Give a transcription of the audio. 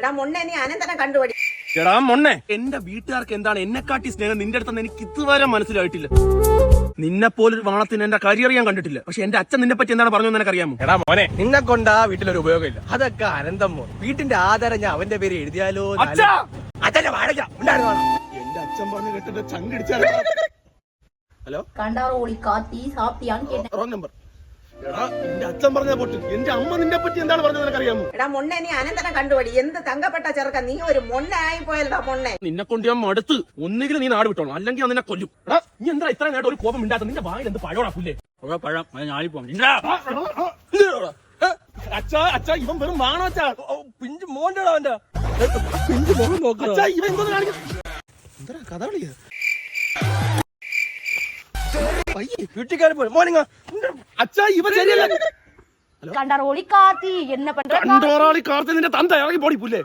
എടാ മൊണ്ണെ നീ എടാ എന്റെ വീട്ടുകാർക്ക് എന്താണ് എന്നെ കാട്ടി സ്നേഹം? നിന്റെ അടുത്തെന്ന് എനിക്ക് ഇതുവരെ മനസ്സിലായിട്ടില്ല. നിന്നെ പോലെ വാണത്തിന് എന്റെ കരിയർ ഞാൻ കണ്ടിട്ടില്ല. പക്ഷെ എന്റെ അച്ഛൻ നിന്നെ പറ്റി എന്താണ് പറഞ്ഞു എനിക്കറിയാമോ? എടാ മോനെ. നിന്നെ കൊണ്ട് ആ വീട്ടിലൊരു ഉപയോഗമില്ല. അതൊക്കെ അനന്തം മോൻ. വീട്ടിന്റെ ആധാരം ഞാൻ അവന്റെ പേര് എഴുതിയാലോ അച്ഛന്റെ എന്റെ അച്ഛൻ പറഞ്ഞു കേട്ടിട്ട് ഹലോ? കണ്ടാറോളി കാത്തി സാപ്പിയാണ് റോങ് നമ്പർ എടാ അച്ഛൻ പറഞ്ഞ പൊട്ട്. എന്റെ അമ്മ നിന്നെ പറ്റി എന്താണ് പറഞ്ഞത് നിനക്കറിയാമോ എടാ മുന്നേ നീ അനന്തനെ കണ്ടുപിടി. എന്ത് തങ്കപ്പെട്ട ചെറുക്കൻ? നീ ഒരു മുന്നേ ആയി പോയല്ലടാ മുന്നേ നിന്നെ കൊണ്ട് ഞാൻ മടുത്ത്. ഒന്നുകിൽ നീ നാട് വിട്ടോളൂ. അല്ലെങ്കിൽ ഞാൻ നിന്നെ കൊല്ലും. എടാ നീ എന്താ ഇത്ര നേരം ഒരു കോപം ഇണ്ടാത്ത നിന്റെ വായിൽ എന്ത് പഴോടാ പുല്ലേ? പഴം. അത് ഞാളിപ്പോം അച്ഛാ അച്ഛാ ഇവൻ വെറും വാണോ അച്ഛാ? പിഞ്ചു മോന്റെ അവന്റെ. പിഞ്ചു മോൻ നോക്കാം. അച്ഛാ ഇവൻ എന്തോന്ന് കാണിക്കുന്നു? എന്താ കഥ കളിയാ വീട്ടിൽ അച്ഛാ ഇവ കണ്ടാറോളി കാർത്തി എന്നെ കണ്ടാറോളി കാർത്തി നിന്റെ തന്ത പോടി പുല്ലേ?